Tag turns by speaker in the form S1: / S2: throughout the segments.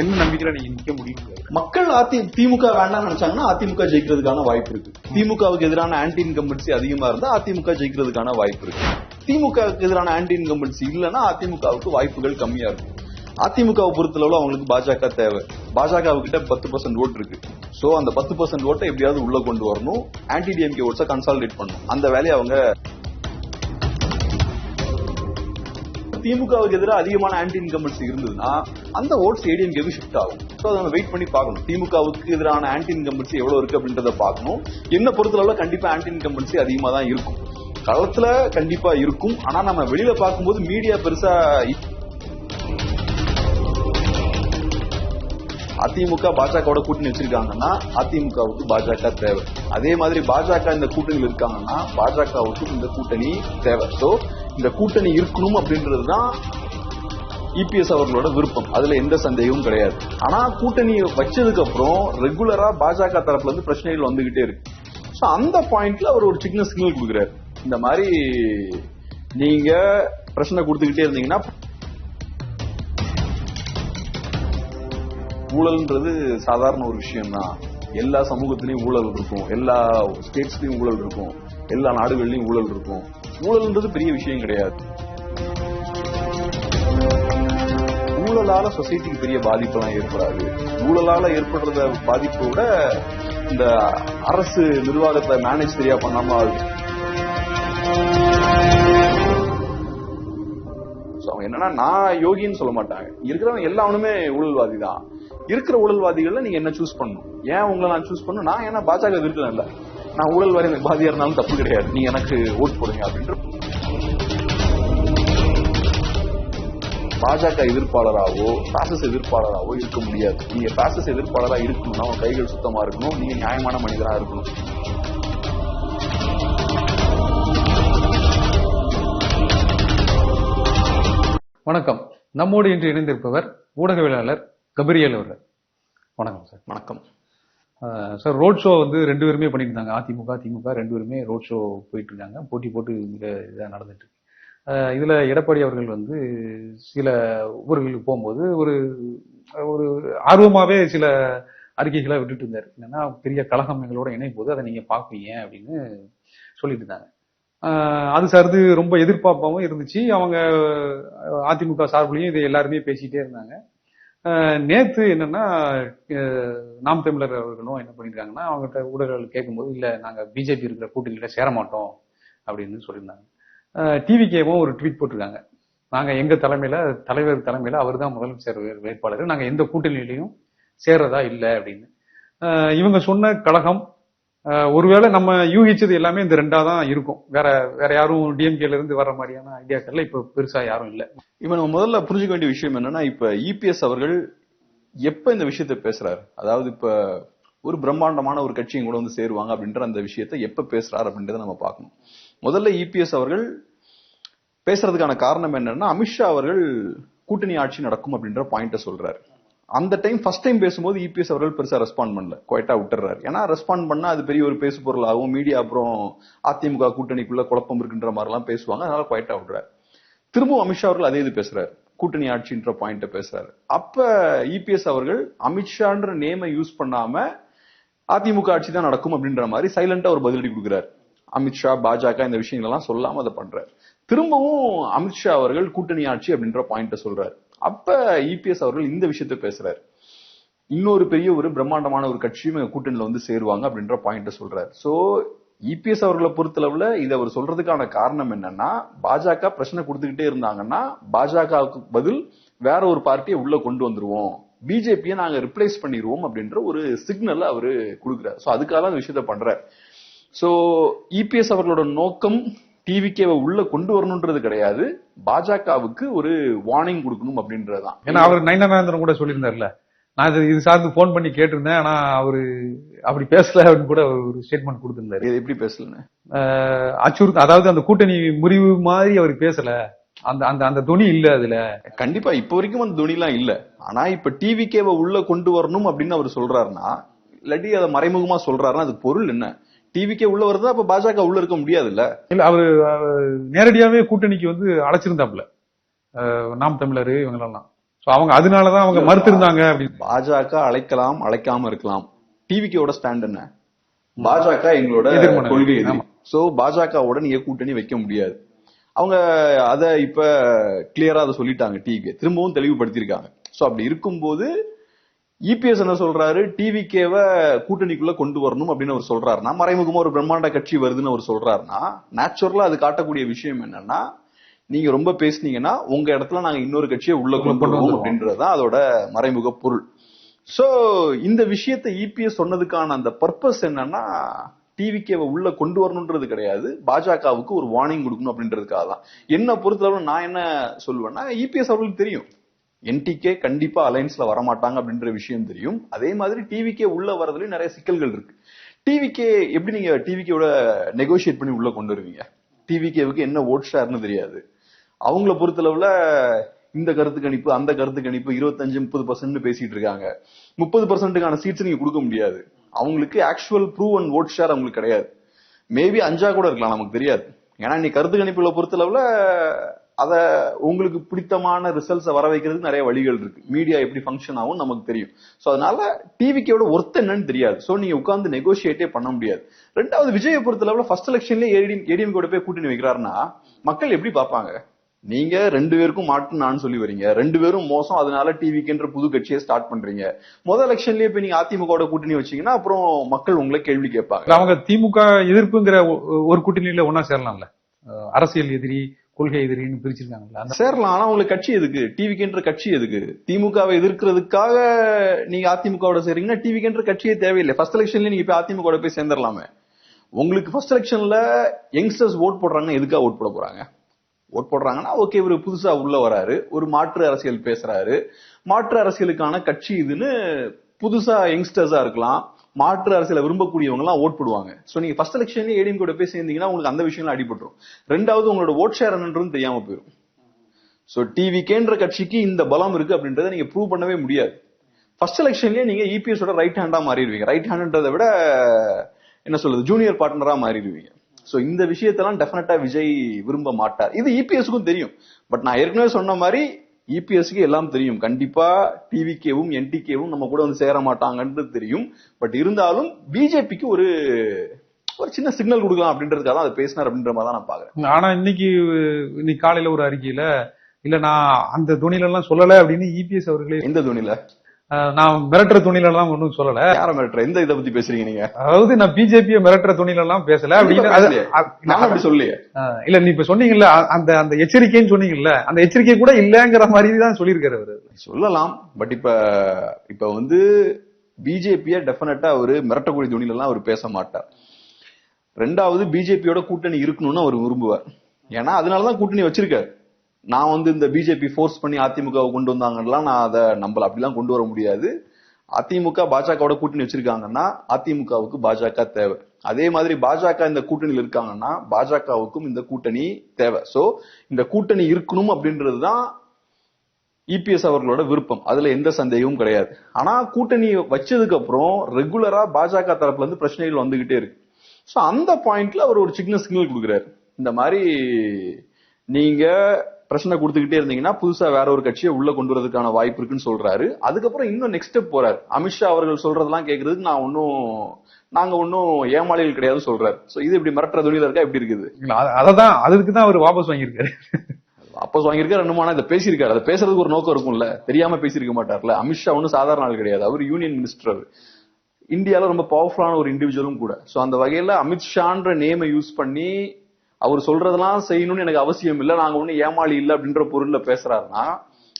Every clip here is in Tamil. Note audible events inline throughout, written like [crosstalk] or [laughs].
S1: என்ன நம்பிக்கையில நீங்க நிக்க முடியும்
S2: மக்கள் அதி திமுக வேண்டாம்னு நினைச்சாங்கன்னா அதிமுக ஜெயிக்கிறதுக்கான வாய்ப்பு இருக்கு. திமுகவுக்கு எதிரான ஆன்டி இன்கம்பன்சி அதிகமா இருந்தா அதிமுக ஜெயிக்கிறதுக்கான வாய்ப்பு இருக்கு. திமுகவுக்கு எதிரான ஆன்டி இன்கம்பன்சி இல்லைன்னா அதிமுகவுக்கு வாய்ப்புகள் கம்மியா இருக்கும். அதிமுகவை பொறுத்தளவு அவங்களுக்கு பாஜக தேவை. பாஜக கிட்ட பத்து பர்சன்ட் ஓட்டு இருக்கு. சோ அந்த பத்து பர்சன்ட் ஓட்டை எப்படியாவது உள்ள கொண்டு வரணும். ஆன்டி டிஎம்கே ஓட்ஸை கன்சாலிடேட் பண்ணணும். அந்த வேலையை அவங்க திமுகவுக்கு எதிராக அதிகமான ஆன்டி இன்கம்பன்சி இருந்ததுன்னா அந்த ஓட்ஸ் ஏடிஎம்கேக்கு ஷிஃப்ட் ஆகும்? ஸோ அதை நம்ம வெயிட் பண்ணி பார்க்கணும். திமுகவுக்கு எதிரான ஆன்டி இன்கம்பன்சி எவ்வளவு இருக்கு அப்படின்றத பார்க்கணும். என்ன பொறுத்தளவுல கண்டிப்பா ஆன்டி இன்கம்பன்சி அதிகமா தான் இருக்கும். களத்துல கண்டிப்பா இருக்கும். ஆனா நம்ம வெளியில பார்க்கும்போது மீடியா பெருசா அதிமுக பாஜகவோட கூட்டணி வச்சிருக்காங்கன்னா அதிமுகவுக்கு பாஜக தேவை. அதே மாதிரி பாஜக இந்த கூட்டணியில் இருக்காங்கன்னா பாஜகவுக்கு இந்த கூட்டணி தேவை. ஸோ இந்த கூட்டணி இருக்கணும் அப்படின்றது தான் இபிஎஸ் அவர்களோட விருப்பம். அதுல எந்த சந்தேகமும் கிடையாது. ஆனா கூட்டணி வச்சதுக்கு அப்புறம் ரெகுலரா பாஜக தரப்புல இருந்து பிரச்சனைகள் வந்துகிட்டே இருக்கு. ஸோ அந்த பாயிண்ட்ல அவர் ஒரு சின்ன சிக்னல் கொடுக்குறாரு. இந்த மாதிரி நீங்க பிரச்சனை கொடுத்துக்கிட்டே இருந்தீங்கன்னா ஊழல்ன்றது சாதாரண ஒரு விஷயம் தான் எல்லா சமூகத்திலையும் ஊழல் இருக்கும் எல்லா ஸ்டேட்ஸ்லயும் ஊழல் இருக்கும் எல்லா நாடுகள்லயும் ஊழல் இருக்கும். ஊழல்ன்றது பெரிய விஷயம் கிடையாது. ஊழலால சொசைட்டிக்கு பெரிய பாதிப்பெல்லாம் ஏற்படாது. ஊழலால ஏற்படுறத பாதிப்பை விட இந்த அரசு நிர்வாகத்தை மேனேஜ் சரியா பண்ணாம அவங்க என்னன்னா நான் யோகின்னு சொல்ல மாட்டாங்க. இருக்கிறவங்க எல்லாவனுமே ஊழல்வாதி தான் இருக்கிற ஊழல்வாதிகள்ல நீங்க என்ன சூஸ் பண்ணணும்? ஏன் உங்களை நான் சூஸ் பண்ணணும்? நான் ஏன்னா பாஜக இருக்கல நான் ஊழல்வாதி எனக்கு பாதியா இருந்தாலும் தப்பு கிடையாது. நீங்க எனக்கு ஓட் போடுங்க அப்படின்ட்டு பாஜக எதிர்ப்பாளராகவோ பாசஸ் எதிர்ப்பாளராகவோ இருக்க முடியாது. நீங்க பாசஸ் எதிர்ப்பாளராக இருக்கணும்னா உங்க கைகள் சுத்தமா இருக்கணும். நீங்க நியாயமான மனிதராக இருக்கணும்.
S1: வணக்கம். நம்மோடு இன்று இணைந்திருப்பவர் ஊடகவியலாளர் கபிரியல் அவர்கள். வணக்கம் சார்.
S2: வணக்கம்.
S1: சார் ரோட் ஷோ வந்து ரெண்டு பேருமே பண்ணிட்டு இருந்தாங்க அதிமுக திமுக ரெண்டு பேருமே ரோட் ஷோ போயிட்டு இருக்காங்க போட்டி போட்டு இங்க இதாக நடந்துட்டு இதுல எடப்பாடி அவர்கள் வந்து சில ஊர்களுக்கு போகும்போது ஒரு ஒரு ஆர்வமாவே சில அறிக்கைகளை விட்டுட்டு இருந்தார். என்னன்னா பெரிய கழகம் எங்களோட இணையும் போது அதை நீங்க பாப்பீங்க அப்படின்னு சொல்லிட்டு இருந்தாங்க. அது சார்ந்து ரொம்ப எதிர்பார்ப்பாவும் இருந்துச்சு. அவங்க அதிமுக சார்புலையும் இதை எல்லாருமே பேசிட்டே இருந்தாங்க. நேற்று நேத்து என்னன்னா நாம் தமிழர் அவர்களும் என்ன பண்ணியிருக்காங்கன்னா அவங்ககிட்ட ஊடகங்கள் கேட்கும்போது இல்லை நாங்கள் பிஜேபி இருக்கிற கூட்டணியில சேர மாட்டோம் அப்படின்னு சொல்லியிருந்தாங்க. டிவிகேவும் ஒரு ட்வீட் போட்டிருக்காங்க. நாங்கள் எங்கள் தலைமையில தலைவர் தலைமையில அவர் தான் முதலமைச்சர் வேட்பாளர். நாங்கள் எந்த கூட்டணியிலையும் சேர்றதா இல்லை அப்படின்னு. இவங்க சொன்ன கழகம் ஒருவேளை நம்ம யூகிச்சது எல்லாமே இந்த ரெண்டா தான் இருக்கும். வேற வேற யாரும் டிஎம்கேல இருந்து வர மாதிரியான ஐடியாக்கள்ல இப்ப பெருசா யாரும் இல்ல.
S2: இப்ப நம்ம முதல்ல புரிஞ்சுக்க வேண்டிய விஷயம் என்னன்னா இப்ப இபிஎஸ் அவர்கள் எப்ப இந்த விஷயத்தை பேசுறாரு? அதாவது இப்ப ஒரு பிரம்மாண்டமான ஒரு கட்சியும் கூட வந்து சேருவாங்க அப்படின்ற அந்த விஷயத்தை எப்ப பேசுறாரு அப்படின்றத நம்ம பார்க்கணும். முதல்ல இபிஎஸ் அவர்கள் பேசுறதுக்கான காரணம் என்னன்னா அமித்ஷா அவர்கள் கூட்டணி ஆட்சி நடக்கும் அப்படின்ற பாயிண்ட சொல்றாரு. அந்த டைம் ஃபர்ஸ்ட் டைம் பேசும்போது இபிஎஸ் அவர்கள் பெருசா ரெஸ்பாண்ட் பண்ணல. குவைட்டா விட்டுறாரு ஏன்னா ரெஸ்பாண்ட் பண்ணா அது பெரிய ஒரு பேசு பொருளாகவும் மீடியா அப்புறம் அதிமுக கூட்டணிக்குள்ள குழப்பம் இருக்குன்ற மாதிரிலாம் பேசுவாங்க. அதனால குவைட்டா விடுறாரு திரும்பவும் அமித்ஷா அவர்கள் அதே இது பேசுறாரு. கூட்டணி ஆட்சின்ற பாயிண்ட பேசுறாரு. அப்ப இபிஎஸ் அவர்கள் அமித்ஷான்ற நேமை யூஸ் பண்ணாம அதிமுக ஆட்சி தான் நடக்கும் அப்படின்ற மாதிரி சைலண்டா ஒரு பதிலடி கொடுக்குறாரு. அமித்ஷா பாஜக இந்த விஷயங்கள்லாம் சொல்லாம அதை பண்றாரு. திரும்பவும் அமித்ஷா அவர்கள் கூட்டணி ஆட்சி அப்படின்ற பாயிண்ட சொல்றாரு. அப்ப இபிஎஸ் அவர்கள் இந்த விஷயத்த பேசுறாரு. இன்னொரு பெரிய ஒரு பிரம்மாண்டமான ஒரு கட்சியும் கூட்டணியில வந்து சேருவாங்க அப்படின்ற பாயிண்ட சொல்றாரு. சோ இபிஎஸ் அவர்களை பொறுத்தளவுல இதை அவர் சொல்றதுக்கான காரணம் என்னன்னா பாஜக பிரச்சனை கொடுத்துக்கிட்டே இருந்தாங்கன்னா பாஜகவுக்கு பதில் வேற ஒரு பார்ட்டியை உள்ள கொண்டு வந்துருவோம். பிஜேபியை நாங்க ரிப்ளேஸ் பண்ணிடுவோம் அப்படின்ற ஒரு சிக்னல் அவரு கொடுக்குறாரு. சோ அதுக்காக தான் விஷயத்த பண்றாரு. சோ இபிஎஸ் அவர்களோட நோக்கம் டிவிகேவை உள்ள கொண்டு வரணும்ன்றது கிடையாது. பாஜகவுக்கு ஒரு வார்னிங் கொடுக்கணும் அப்படின்றதுதான்.
S1: ஏன்னா அவர் நயனானந்தன் கூட சொல்லியிருந்தார்ல. நான் இது சார்ந்து போன் பண்ணி கேட்டிருந்தேன் ஆனா அவரு அப்படி பேசல அப்படின்னு கூட ஒரு ஸ்டேட்மெண்ட் கொடுத்திருந்தாரு.
S2: எப்படி பேசலன்னு?
S1: அச்சுறுத்த அதாவது அந்த கூட்டணி முறிவு மாதிரி அவர் பேசல. அந்த அந்த அந்த துணி இல்ல அதுல.
S2: கண்டிப்பா இப்ப வரைக்கும் அந்த துணிலாம் இல்ல. ஆனா இப்ப டிவிகேவை உள்ள கொண்டு வரணும் அப்படின்னு அவர் சொல்றாருன்னா இல்லாட்டி அதை மறைமுகமா சொல்றாருன்னா அதுக்கு பொருள் என்ன? டிவிகே உள்ள வருதா அப்ப பாஜக உள்ள இருக்க முடியாதுல்ல?
S1: இல்ல அவரு அஹ், நேரடியாவே கூட்டணிக்கு வந்து அழைச்சிருந்தாப்ல நாம் தமிழர் இவங்களெல்லாம். சோ அவங்க அதனாலதான் அவங்க மறுத்திருந்தாங்க அப்படின்னு.
S2: பாஜக அழைக்கலாம் அழைக்காம இருக்கலாம். டிவிக்கோட ஸ்டாண்ட் என்ன? பாஜக எங்களோட. கொள்கை. சோ பாஜகவோட நீங்க கூட்டணி வைக்க முடியாது. அவங்க அத இப்ப கிளியரா அதை சொல்லிட்டாங்க டிவி திரும்பவும் தெளிவுபடுத்திருக்காங்க சோ அப்படி இருக்கும்போது இபிஎஸ் என்ன சொல்றாரு? டிவிகேவ கூட்டணிக்குள்ள கொண்டு வரணும் அப்படின்னு அவர் சொல்றாருன்னா மறைமுகமா ஒரு பிரம்மாண்ட கட்சி வருதுன்னு அவர் சொல்றாருன்னா நேச்சுரலா அது காட்டக்கூடிய விஷயம் என்னன்னா நீங்க ரொம்ப பேசுனீங்கன்னா உங்க இடத்துல நாங்க இன்னொரு கட்சியை உள்ள கொண்டு வருவோம். அப்படின்றதுதான் அதோட மறைமுக பொருள். சோ இந்த விஷயத்தை இபிஎஸ் சொன்னதுக்கான அந்த பர்பஸ் என்னன்னா டிவிக்கேவை உள்ள கொண்டு வரணும்ன்றது கிடையாது. பாஜகவுக்கு ஒரு வார்னிங் கொடுக்கணும் அப்படின்றதுக்காக தான் என்ன பொறுத்தளவு நான் என்ன சொல்லுவேன்னா இபிஎஸ் அவர்களுக்கு தெரியும். என்டிகே கண்டிப்பா அலைன்ஸ்ல வரமாட்டாங்க அப்படின்ற விஷயம் தெரியும். அதே மாதிரி டிவிக்கே உள்ள வரதுலயும் நிறைய சிக்கல்கள் இருக்கு. டிவிக்கே எப்படி நீங்க டிவிக்கோட நெகோஷியேட் பண்ணி உள்ள கொண்டு வருவீங்க? டிவிகேவுக்கு என்ன ஓட் ஷேர்னு தெரியாது. அவங்கள பொறுத்தளவுல இந்த கருத்து கணிப்பு அந்த கருத்து கணிப்பு இருபத்தஞ்சு முப்பது பர்சன்ட் பேசிட்டு இருக்காங்க. முப்பது பர்சன்ட்டுக்கான சீட்ஸ் நீங்க கொடுக்க முடியாது. அவங்களுக்கு actual proof and vote share அவங்களுக்கு கிடையாது. மேபி அஞ்சா கூட இருக்கலாம் நமக்கு தெரியாது. ஏன்னா நீ கருத்து கணிப்புல பொறுத்தளவுல அத உங்களுக்கு பிடித்தமான ரிசல்ட்ஸை வர வைக்கிறதுக்கு நிறைய வழிகள் இருக்கு. மீடியா எப்படி ஃபங்க்ஷன் ஆகும் நமக்கு தெரியும். சோ அதனால டிவிக்கோட ஒர்த் என்னன்னு தெரியாது. சோ நீங்க உட்காந்து நெகோசியேட்டே பண்ண முடியாது. ரெண்டாவது விஜயை லெவலில் ஃபர்ஸ்ட் எலெக்ஷன்ல ஏடிஎம் ஏடிஎம் கூட போய் கூட்டணி வைக்கிறாருன்னா மக்கள் எப்படி பார்ப்பாங்க? நீங்க ரெண்டு பேருக்கும் மாட்டு நான் சொல்லி வரீங்க. ரெண்டு பேரும் மோசம் அதனால டிவிக்குன்ற புது கட்சியை ஸ்டார்ட் பண்றீங்க. முதல் எலெக்ஷன்லயே போய் நீங்க அதிமுக கூட்டணி வச்சீங்கன்னா அப்புறம் மக்கள் உங்களை கேள்வி கேட்பாங்க.
S1: அவங்க திமுக எதிர்ப்புங்கிற ஒ- ஒரு கூட்டணியில ஒன்னா சேரலாம்ல? அரசியல் எதிரி கொள்கை எதிரின்னு பிரிச்சிருக்காங்கல்ல அந்த
S2: சேரலாம். ஆனா உங்களுக்கு கட்சி எதுக்கு? டிவிக்குன்ற கட்சி எதுக்கு? திமுகவை எதிர்க்கிறதுக்காக நீங்க அதிமுகவோட சேர்றீங்கன்னா டிவிக்குன்ற கட்சியே தேவையில்லை. ஃபர்ஸ்ட் எலெக்ஷன்ல நீங்க போய் அதிமுக போய் சேர்ந்துடலாமே உங்களுக்கு ஃபர்ஸ்ட் எலெக்ஷன்ல யங்ஸ்டர்ஸ் ஓட் போடுறாங்கன்னா எதுக்காக ஓட் போட போறாங்க? ஓட் போடுறாங்கன்னா ஓகே இவர் புதுசா உள்ள வராரு. ஒரு மாற்று அரசியல் பேசுறாரு. மாற்று அரசியலுக்கான கட்சி இதுன்னு புதுசா யங்ஸ்டர்ஸா இருக்கலாம். மாற்று அரசியலை விரும்பக்கூடியவங்க எல்லாம் ஓட் போடுவாங்க. சோ நீங்க ஃபர்ஸ்ட் எலெக்ஷன்ல ஏடிஎம் கூட போய் சேர்ந்தீங்கன்னா உங்களுக்கு அந்த விஷயம்லாம் அடிபட்டுரும். ரெண்டாவது உங்களோட ஓட் ஷேர் என்னன்றது தெரியாம போயிடும் சோ டிவிகேன்ற கட்சிக்கு இந்த பலம் இருக்கு அப்படின்றத நீங்க ப்ரூவ் பண்ணவே முடியாது. ஃபர்ஸ்ட் எலெக்ஷன்லயே நீங்க இபிஎஸோட ரைட் ஹேண்டா மாறிடுவீங்க. ரைட் ஹேண்ட்ன்றதை விட என்ன சொல்றது ஜூனியர் பார்ட்னரா மாறிடுவீங்க. சோ இந்த விஷயத்தெல்லாம் டெஃபினட்டா விஜய் விரும்ப மாட்டார். இது இபிஎஸ்க்கும் தெரியும். பட் நான் ஏற்கனவே சொன்ன மாதிரி இபிஎஸ்க்கு எல்லாம் தெரியும். கண்டிப்பா டிவிகேவும் என்டிகேவும் நம்ம கூட வந்து சேர மாட்டாங்கன்றது தெரியும். பட் இருந்தாலும் பிஜேபிக்கு ஒரு ஒரு சின்ன சிக்னல் கொடுக்கலாம் அப்படின்றதுக்காக தான் அதை பேசினார் அப்படின்ற மாதிரி தான் நான் பாக்குறேன்
S1: ஆனா இன்னைக்கு இன்னைக்கு காலையில ஒரு அறிக்கையில இல்ல நான் அந்த துணில எல்லாம் சொல்லல அப்படின்னு இபிஎஸ் அவர்களே
S2: எந்த துணில
S1: நான் மிரட்டுற துணில எல்லாம் ஒன்றும் சொல்லல.
S2: யார மிரட்டுற? எந்த இதை பத்தி பேசுறீங்க நீங்க?
S1: அதாவது நான் பிஜேபியை மிரட்டுற துணில எல்லாம் பேசல அப்படின்னு அஹ், இல்ல நீ இப்ப சொன்னீங்கல்ல அந்த அந்த எச்சரிக்கைன்னு சொன்னீங்கல்ல அந்த எச்சரிக்கை கூட இல்லங்கிற மாதிரி தான் சொல்லியிருக்காரு அவரு.
S2: சொல்லலாம். பட் இப்ப இப்ப வந்து பிஜேபிய டெஃபினட்டா அவரு மிரட்டக்கூடிய துணில எல்லாம் அவர் பேச மாட்டார். ரெண்டாவது பிஜேபியோட கூட்டணி இருக்கணும்னு அவர் விரும்புவார். ஏன்னா அதனாலதான் கூட்டணி வச்சிருக்காரு. நான் வந்து இந்த பிஜேபி ஃபோர்ஸ் பண்ணி அதிமுகவை கொண்டு வந்தாங்கலாம் நான் அதை நம்பல. அப்படிலாம் கொண்டு வர முடியாது. அதிமுக பாஜகவோட கூட்டணி வச்சிருக்காங்கன்னா அதிமுகவுக்கு பாஜக தேவை. அதே மாதிரி பாஜக இந்த கூட்டணியில் இருக்காங்கன்னா பாஜகவுக்கும் இந்த கூட்டணி தேவை. சோ இந்த கூட்டணி இருக்கணும் அப்படின்றது தான் இபிஎஸ் அவர்களோட விருப்பம். அதுல எந்த சந்தேகமும் கிடையாது. ஆனா கூட்டணி வச்சதுக்கு அப்புறம் ரெகுலரா பாஜக தரப்புல இருந்து பிரச்சனைகள் வந்துகிட்டே இருக்கு. சோ அந்த பாயிண்ட்ல அவர் ஒரு சிக்னல் சிக்னல் கொடுக்குறாரு. இந்த மாதிரி நீங்க பிரச்சனை கொடுத்துக்கிட்டே இருந்தீங்கன்னா புதுசா வேற ஒரு கட்சியை உள்ள கொண்டு வரதுக்கான வாய்ப்பு இருக்குன்னு சொல்றாரு. அதுக்கப்புறம் இன்னும் நெக்ஸ்ட் ஸ்டெப் போறாரு அமித்ஷா அவர்கள் சொல்றதெல்லாம் கேக்குறதுக்கு நான் ஒன்னும் நாங்க ஒன்னும் ஏமாளிகள் கிடையாது சொல்றாரு. சோ இது இப்படி மிரட்டுற துணியில இருக்கா? எப்படி இருக்குது?
S1: இல்ல, அத- அததான் அதுக்கு தான் அவர் வாபஸ் வாங்கியிருக்காரு.
S2: அப்போ வாங்கியிருக்காரு மூணு இதை பேசியிருக்காரு. அதை பேசுறதுக்கு ஒரு நோக்கம் இருக்கும்ல. தெரியாம பேசியிருக்க மாட்டார்ல. அமித்ஷா ஒன்றும் சாதாரண ஆள் கிடையாது. அவர் யூனியன் மினிஸ்டர் இந்தியால ரொம்ப பவர்ஃபுல்லான ஒரு இண்டிவிஜுவலும் கூட. சோ அந்த வகையில அமித்ஷான்ற நேமை யூஸ் பண்ணி அவர் சொல்றதெல்லாம் செய்யணும்னு எனக்கு அவசியம் இல்லை. நாங்க ஒன்றும் ஏமாளி இல்லை அப்படின்ற பொருள்ல பேசுறாருன்னா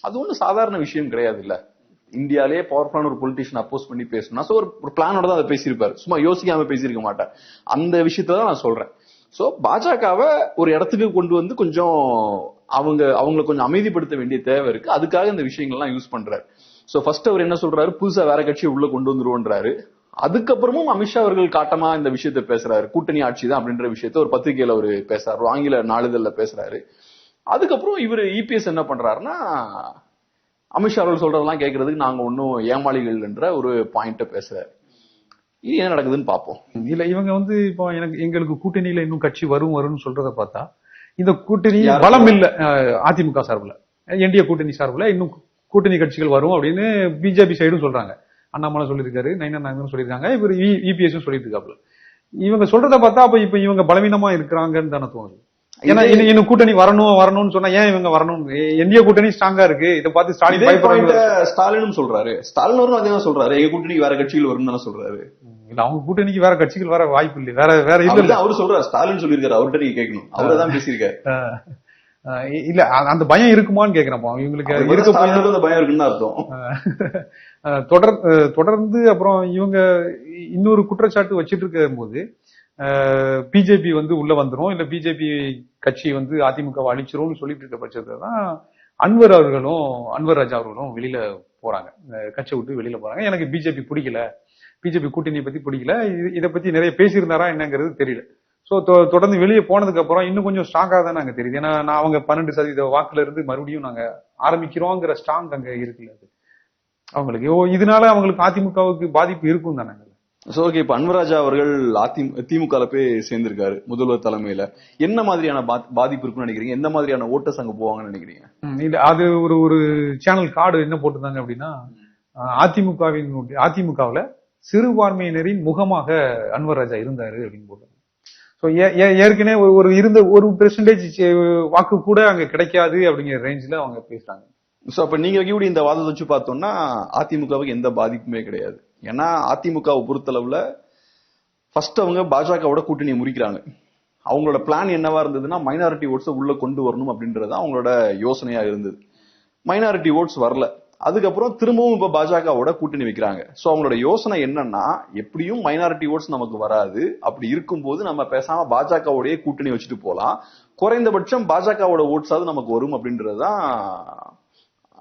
S2: அது ஒன்றும் சாதாரண விஷயம் கிடையாது இல்ல. இந்தியாலே பவர்ஃபுல்லான ஒரு பொலிட்டிஷியன் அப்போஸ் பண்ணி பேசணும்னா ஸோ ஒரு பிளானோட தான் அதை பேசியிருப்பாரு. சும்மா யோசிக்காம பேசியிருக்க மாட்டார். அந்த விஷயத்தை தான் நான் சொல்றேன். ஸோ பாஜகவை ஒரு இடத்துக்கு கொண்டு வந்து கொஞ்சம் அவங்க அவங்களை கொஞ்சம் அமைதிப்படுத்த வேண்டிய தேவை இருக்கு. அதுக்காக இந்த விஷயங்கள்லாம் யூஸ் பண்றாரு. ஸோ ஃபர்ஸ்ட் அவர் என்ன சொல்றாரு? புதுசா வேற கட்சியை உள்ள கொண்டு வந்துருவோன்றாரு. அதுக்கப்புறமும் அமித்ஷா அவர்கள் காட்டமா இந்த விஷயத்த பேசுறாரு. கூட்டணி ஆட்சி தான் அப்படின்ற விஷயத்த ஒரு பத்திரிகையில அவர் பேசுறாரு. ஒரு ஆங்கில நாளிதழ்ல பேசுறாரு. அதுக்கப்புறம் இவர் இபிஎஸ் என்ன பண்றாருன்னா அமித்ஷா அவர்கள் சொல்றதெல்லாம் கேட்கறதுக்கு நாங்க ஒன்னும் ஏமாளிகள் என்ற ஒரு பாயிண்ட பேசுறாரு. இது என்ன நடக்குதுன்னு பாப்போம்
S1: இல்ல இவங்க வந்து இப்போ எனக்கு எங்களுக்கு கூட்டணியில இன்னும் கட்சி வரும் வரும்னு சொல்றத பார்த்தா இந்த கூட்டணி பலம் இல்ல. அதிமுக சார்புல. என்டிஏ கூட்டணி சார்புல இன்னும் கூட்டணி கட்சிகள் வரும் அப்படின்னு பிஜேபி சைடும் சொல்றாங்க. அண்ணாமலை சொல்லியிருக்காரு நைனா நாகரும் சொல்லியிருக்காங்க இவர் இபிஎஸும் சொல்லிட்டு இருக்காப்புல இவங்க சொல்றத பார்த்தா அப்ப இப்ப இவங்க பலவீனமா இருக்கிறாங்கன்னு தானே தோணுது. ஏன்னா இன்னும் கூட்டணி வரணும் வரணும்னு சொன்னா ஏன் இவங்க வரணும்? என்டிஏ கூட்டணி ஸ்ட்ராங்கா இருக்கு. இதை பார்த்து ஸ்டாலின்
S2: ஸ்டாலினும் சொல்றாரு. ஸ்டாலின் அவரும் அதே சொல்றாரு. எங்க கூட்டணிக்கு வேற கட்சிகள் வரும்னு தானே சொல்றாரு.
S1: இல்ல அவங்க கூட்டணிக்கு வேற கட்சிகள் வர வாய்ப்பு இல்லை. வேற வேற இது இல்ல.
S2: அவர்தான் அவரு சொல்றாரு. ஸ்டாலின் சொல்லியிருக்காரு. அவர்கிட்ட நீங்க கேட்கணும். அவரை தான் பேசியிருக்காரு.
S1: இல்ல அந்த பயம் இருக்குமான்னு கேக்குறப்போ இவங்களுக்கு இருக்க
S2: பயம் இருக்குன்னு அர்த்தம்.
S1: தொடர் தொடர்ந்து அப்புறம் இவங்க இன்னொரு குற்றச்சாட்டு வச்சிட்டு இருக்கும் போது பிஜேபி வந்து உள்ள வந்துடும் இல்ல பிஜேபி கட்சி வந்து அதிமுகவை அழிச்சிரும்னு சொல்லிட்டு இருக்க பட்சத்துல தான் அன்வர் அவர்களும் அன்வர் ராஜா அவர்களும் வெளியில போறாங்க. கட்சியை விட்டு வெளியில போறாங்க. எனக்கு பிஜேபி பிடிக்கல. பிஜேபி கூட்டணியை பத்தி பிடிக்கல. இது- இதை பத்தி நிறைய பேசியிருந்தாரா என்னங்கிறது தெரியல. ஸோ தொடர்ந்து வெளியே போனதுக்கு அப்புறம் இன்னும் கொஞ்சம் ஸ்ட்ராங்காக தான் நாங்கள் தெரியுது. ஏன்னா நான் அவங்க பன்னெண்டு சதவீத வாக்குல இருந்து மறுபடியும் நாங்கள் ஆரம்பிக்கிறோங்கிற ஸ்ட்ராங் அங்கே இருக்குல்ல அது. அவங்களுக்கு. ஓ இதனால அவங்களுக்கு அதிமுகவுக்கு பாதிப்பு இருக்கும் தானே?
S2: சோ ஓகே இப்ப அன்வராஜா அவர்கள் அதிமுக திமுக போய் சேர்ந்திருக்காரு முதல்வர் தலைமையில. என்ன மாதிரியான பாத்- பாதிப்பு இருக்குன்னு நினைக்கிறீங்க? எந்த மாதிரியான ஓட்டர்ஸ் அங்க போவாங்கன்னு நினைக்கிறீங்க?
S1: அது ஒரு ஒரு சேனல் கார்டு என்ன போட்டிருந்தாங்க அப்படின்னா அதிமுகவின் அதிமுகவுல சிறுபான்மையினரின் முகமாக அன்வர் ராஜா இருந்தாரு அப்படின்னு போட்டாங்க ஸோ ஏற்கனவே ஒரு- ஒரு இருந்த ஒரு பெர்சன்டேஜ் வாக்கு கூட அங்க கிடைக்காது அப்படிங்கிற ரேஞ்சில் அவங்க பேசுறாங்க.
S2: ஸோ அப்போ நீங்கள் வைக்கக்கூடிய இந்த வாதத்தை வச்சு பார்த்தோம்னா அதிமுகவுக்கு எந்த பாதிப்புமே கிடையாது. ஏன்னா அதிமுகவை பொறுத்தளவில் ஃபர்ஸ்ட் அவங்க பாஜகவோட கூட்டணியை முறிக்கிறாங்க. அவங்களோட பிளான் என்னவா இருந்ததுன்னா மைனாரிட்டி ஓட்ஸை உள்ள கொண்டு வரணும் அப்படின்றது தான் அவங்களோட யோசனையா இருந்தது. மைனாரிட்டி ஓட்ஸ் வரல. அதுக்கப்புறம் திரும்பவும் இப்போ பாஜகவோட கூட்டணி வைக்கிறாங்க. ஸோ அவங்களோட யோசனை என்னன்னா எப்படியும் மைனாரிட்டி ஓட்ஸ் நமக்கு வராது. அப்படி இருக்கும்போது நம்ம பேசாம பாஜகவோடய கூட்டணி வச்சுட்டு போகலாம் குறைந்தபட்சம் பாஜகவோட ஓட்ஸாவது நமக்கு வரும் அப்படின்றது தான்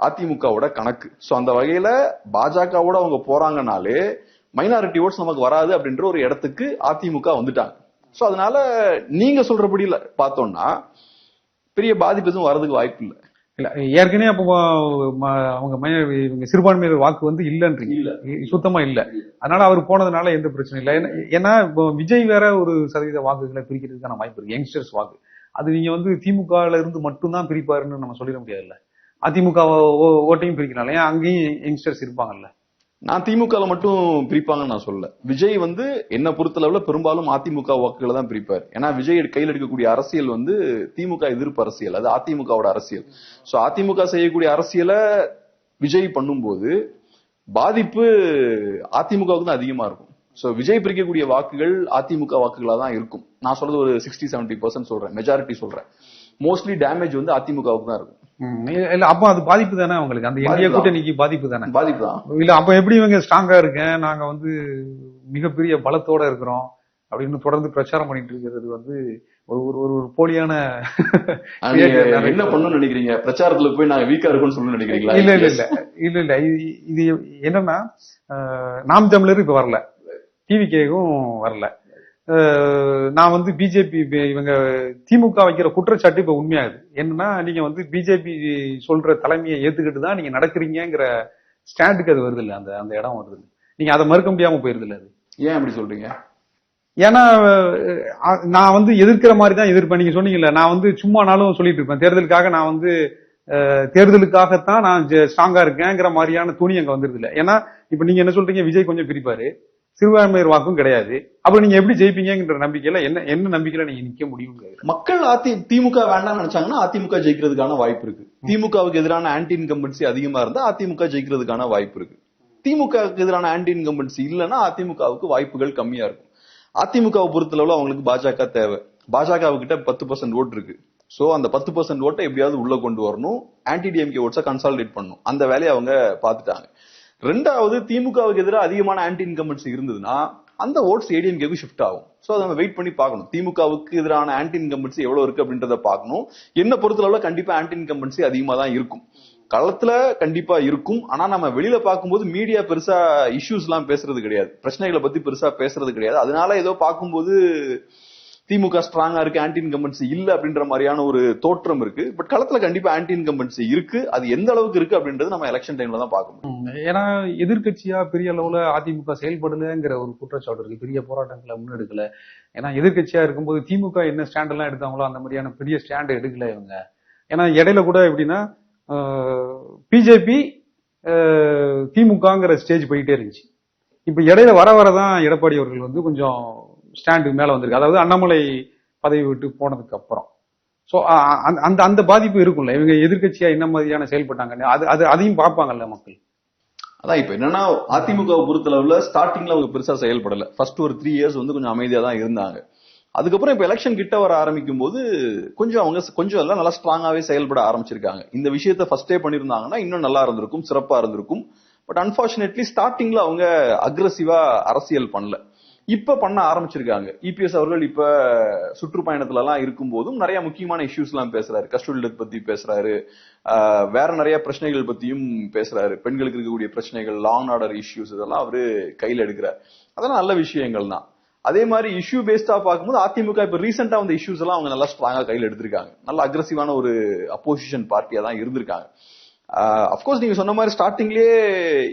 S2: அதிமுகவோட கணக்கு. சோ அந்த வகையில பாஜகவோட அவங்க போறாங்கனாலே மைனாரிட்டி ஓட்ஸ் நமக்கு வராது அப்படின்ற ஒரு இடத்துக்கு அதிமுக வந்துட்டாங்க. சோ அதனால நீங்க சொல்றபடி பார்த்தோம்னா பெரிய பாதிப்பு எதுவும் வர்றதுக்கு வாய்ப்பு இல்ல.
S1: இல்ல ஏற்கனவே அப்போ அவங்க இவங்க சிறுபான்மையினர் வாக்கு வந்து இல்லன்றீங்க.
S2: இல்ல.
S1: சுத்தமா இல்ல. அதனால அவர் போனதுனால எந்த பிரச்சனையும் இல்லை. ஏன்னா- ஏன்னா இப்போ விஜய் வேற ஒரு சதவீத வாக்குகளை பிரிக்கிறதுக்கான வாய்ப்பு இருக்கு. யங்ஸ்டர்ஸ் வாக்கு. அது நீங்க வந்து திமுகல இருந்து மட்டும்தான் பிரிப்பாருன்னு நம்ம சொல்லிட முடியாதுல்ல. அதிமுக ஓ- ஓட்டையும் பிரிக்கலாம் ஏன் அங்கேயும் யங்ஸ்டர்ஸ் இருப்பாங்கல்ல?
S2: நான் திமுக மட்டும் பிரிப்பாங்கன்னு நான் சொல்ல விஜய் வந்து என்ன பொறுத்தளவுல பெரும்பாலும் அதிமுக வாக்குகளை தான் பிரிப்பார். ஏன்னா விஜய் கையில் எடுக்கக்கூடிய அரசியல் வந்து திமுக எதிர்ப்பு அரசியல். அது அதிமுகவோட அரசியல். சோ அதிமுக செய்யக்கூடிய அரசியலை விஜய் பண்ணும்போது பாதிப்பு அதிமுகவுக்கு தான் அதிகமா இருக்கும். சோ விஜய் பிரிக்கக்கூடிய வாக்குகள் அதிமுக வாக்குகளா தான் இருக்கும். நான் சொல்றது ஒரு சிக்ஸ்டி செவன்டி பர்சன்ட் சொல்றேன். மெஜாரிட்டி சொல்றேன். மோஸ்ட்லி டேமேஜ் வந்து அதிமுகவுக்கு தான் இருக்கும்.
S1: இல்ல- அப்ப அது பாதிப்பு தானே அவங்களுக்கு அந்த
S2: தான்.
S1: கூட்டணிக்கு பாதிப்பு தானே?
S2: பாதிப்பு தான்.
S1: இல்ல அப்ப எப்படி இவங்க ஸ்ட்ராங்கா இருக்கேன்? நாங்க வந்து மிகப்பெரிய பலத்தோட இருக்கிறோம் அப்படின்னு தொடர்ந்து பிரச்சாரம் பண்ணிட்டு இருக்கிறது வந்து ஒரு ஒரு ஒரு ஒரு போலியான [laughs]
S2: என்ன பண்ணணும்னு நினைக்கிறீங்க? பிரச்சாரத்துல போய் நாங்க வீக்கா இருக்கோம்னு சொல்லணும்னு நினைக்கிறீங்களா?
S1: இல்ல இல்ல இல்ல. இல்ல இல்ல. இது- என்னன்னா நாம் தமிழர் இப்ப வரல. டிவிகேக்கும் வரல. அஹ், நான் வந்து பிஜேபி இவங்க திமுக வைக்கிற குற்றச்சாட்டு இப்ப உண்மையாகுது. என்னன்னா நீங்க வந்து பிஜேபி சொல்ற தலைமையை ஏத்துக்கிட்டு தான் நீங்க நடக்கிறீங்கிற ஸ்டாண்டுக்கு அது வருது இல்ல அந்த அந்த இடம் வருது. நீங்க அதை மறுக்க முடியாம போயிருது இல்ல அது?
S2: ஏன் அப்படி சொல்றீங்க?
S1: ஏன்னா நான் வந்து எதிர்க்கிற மாதிரி தான் எதிர்ப்பேன். நீங்க சொன்னீங்கல்ல நான் வந்து சும்மானாலும் சொல்லிட்டு இருப்பேன். தேர்தலுக்காக நான் வந்து தேர்தலுக்காகத்தான் நான் ஸ்ட்ராங்கா இருக்கேங்கிற மாதிரியான துணி அங்க வந்துருது இல்ல. ஏன்னா இப்ப நீங்க என்ன சொல்றீங்க விஜய் கொஞ்சம் பிரிப்பாரு. சிறுபான்மையர் வாக்கும் கிடையாது. அப்ப நீங்க எப்படி ஜெயிப்பீங்கன்ற நம்பிக்கையில என்ன என்ன நம்பிக்கையில நீங்க நிக்க முடியும்
S2: மக்கள் அதி திமுக வேண்டாம்னு நினைச்சாங்கன்னா அதிமுக ஜெயிக்கிறதுக்கான வாய்ப்பு இருக்கு. திமுகவுக்கு எதிரான ஆன்டி இன்கம்பன்சி அதிகமா இருந்தா அதிமுக ஜெயிக்கிறதுக்கான வாய்ப்பு இருக்கு. திமுகவுக்கு எதிரான ஆன்டி இன்கம்பன்சி இல்லைன்னா அதிமுகவுக்கு வாய்ப்புகள் கம்மியா இருக்கும். அதிமுகவை பொறுத்தளவுல அவங்களுக்கு பாஜக தேவை. பாஜகவுக்கிட்ட பத்து பர்சன்ட் ஓட்டு இருக்கு. சோ அந்த பத்து பர்சன்ட் ஓட்டை எப்படியாவது உள்ள கொண்டு வரணும். ஆன்டி டிஎம்கே ஓட்ஸை கன்சாலிடேட் பண்ணணும். அந்த வேலையை அவங்க பார்த்துட்டாங்க. ரெண்டாவது திமுகவுக்கு எதிராக அதிகமான ஆன்டி இன்கம்பன்ஸ் இருந்ததுன்னா அந்த ஓட்ஸ் ஏடிஎம்கேக்கு ஷிஃப்ட் ஆகும். சோ அதை நம்ம வெயிட் பண்ணி பார்க்கணும். திமுகவுக்கு எதிரான ஆன்டி இன்கம்பன்சி எவ்வளவு இருக்கு அப்படின்றத பார்க்கணும். என்ன பொறுத்தளவுல கண்டிப்பா ஆன்டி இன்கம்பன்சி அதிகமா தான் இருக்கும். களத்துல கண்டிப்பா இருக்கும். ஆனா நம்ம வெளியில பார்க்கும்போது மீடியா பெருசா இஷ்யூஸ் எல்லாம் பேசுறது கிடையாது. பிரச்சனைகளை பத்தி பெருசா பேசுறது கிடையாது. அதனால ஏதோ பார்க்கும்போது திமுக ஸ்ட்ராங்கா இருக்கு ஆன்டி இன்கம்பன்சி இல்ல அப்படின்ற மாதிரியான ஒரு தோற்றம் இருக்கு. பட் களத்துல கண்டிப்பா ஆன்டி இன்கம்பன்சி இருக்கு. அது எந்த அளவுக்கு இருக்கு அப்படின்றது நம்ம எலெக்ஷன் டைம்ல தான்
S1: பார்க்கணும். ஏன்னா எதிர்கட்சியா பெரிய அளவுல அதிமுக செயல்படலங்கிற ஒரு குற்றச்சாட்டு இருக்கு. பெரிய போராட்டங்களை முன்னெடுக்கல. ஏன்னா எதிர்கட்சியா இருக்கும்போது திமுக என்ன ஸ்டாண்ட் எல்லாம் எடுத்தாங்களோ அந்த மாதிரியான பெரிய ஸ்டாண்ட் எடுக்கல இவங்க. ஏன்னா இடையில கூட எப்படின்னா பிஜேபி திமுகங்கிற ஸ்டேஜ் போயிட்டே இருந்துச்சு. இப்ப இடையில வர வரதான் எடப்பாடி அவர்கள் வந்து கொஞ்சம் ஸ்டாண்டுக்கு மேலே வந்திருக்கு. அதாவது அண்ணாமலை பதவி விட்டு போனதுக்கு அப்புறம். ஸோ அந்த அந்த பாதிப்பு இருக்கும்ல. இவங்க எதிர்கட்சியா என்ன மாதிரியான செயல்பட்டாங்க அது அது அதையும் பார்ப்பாங்கல்ல மக்கள்.
S2: அதான் இப்ப என்னன்னா அதிமுக பொறுத்தளவுல ஸ்டார்டிங்ல அவங்க பெருசா செயல்படல. ஃபர்ஸ்ட் ஒரு த்ரீ இயர்ஸ் வந்து கொஞ்சம் அமைதியா தான் இருந்தாங்க. அதுக்கப்புறம் இப்ப எலெக்ஷன் கிட்ட வர ஆரம்பிக்கும் போது கொஞ்சம் அவங்க கொஞ்சம் எல்லாம் நல்லா ஸ்ட்ராங்காவே செயல்பட ஆரம்பிச்சிருக்காங்க. இந்த விஷயத்த ஃபர்ஸ்டே பண்ணிருந்தாங்கன்னா இன்னும் நல்லா இருந்திருக்கும் சிறப்பா இருந்திருக்கும். பட் அன்பார்ச்சுனேட்லி ஸ்டார்டிங்ல அவங்க அக்ரஸிவா அரசியல் பண்ணல. இப்ப பண்ண ஆரம்பிச்சிருக்காங்க. இபிஎஸ் அவர்கள் இப்ப சுற்றுப்பயணத்துல எல்லாம் இருக்கும் போதும் நிறைய முக்கியமான இஷ்யூஸ் எல்லாம் பேசுறாரு. கஸ்டோடி டெத் பத்தி பேசுறாரு. வேற நிறைய பிரச்சனைகள் பத்தியும் பேசுறாரு. பெண்களுக்கு இருக்கக்கூடிய பிரச்சனைகள் லாங் ஆர்டர் இஷ்யூஸ் இதெல்லாம் அவரு கையில எடுக்கிறார். அதெல்லாம் நல்ல விஷயங்கள் தான். அதே மாதிரி இஷ்யூ பேஸ்டா பார்க்கும்போது அதிமுக இப்ப ரீசெண்டா வந்த இஷ்யூஸ் எல்லாம் அவங்க நல்லா ஸ்ட்ராங்கா கையில் எடுத்திருக்காங்க. நல்ல அக்ரஸிவான ஒரு அப்போசிஷன் பார்ட்டியா தான் இருந்திருக்காங்க. அப்கோர்ஸ் நீங்க சொன்ன மாதிரி ஸ்டார்டிங்லயே